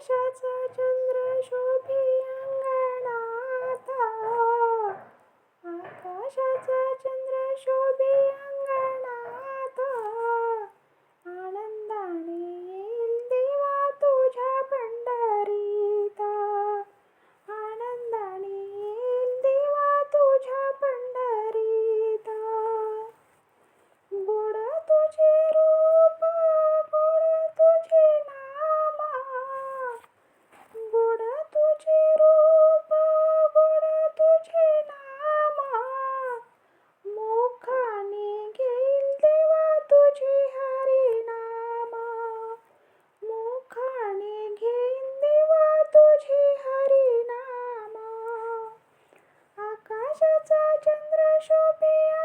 प्रकाशाचा चंद्र शोभी अंगणात आकाशाचा चंद्र शोभी ചന്ദ്രശോഭിയാ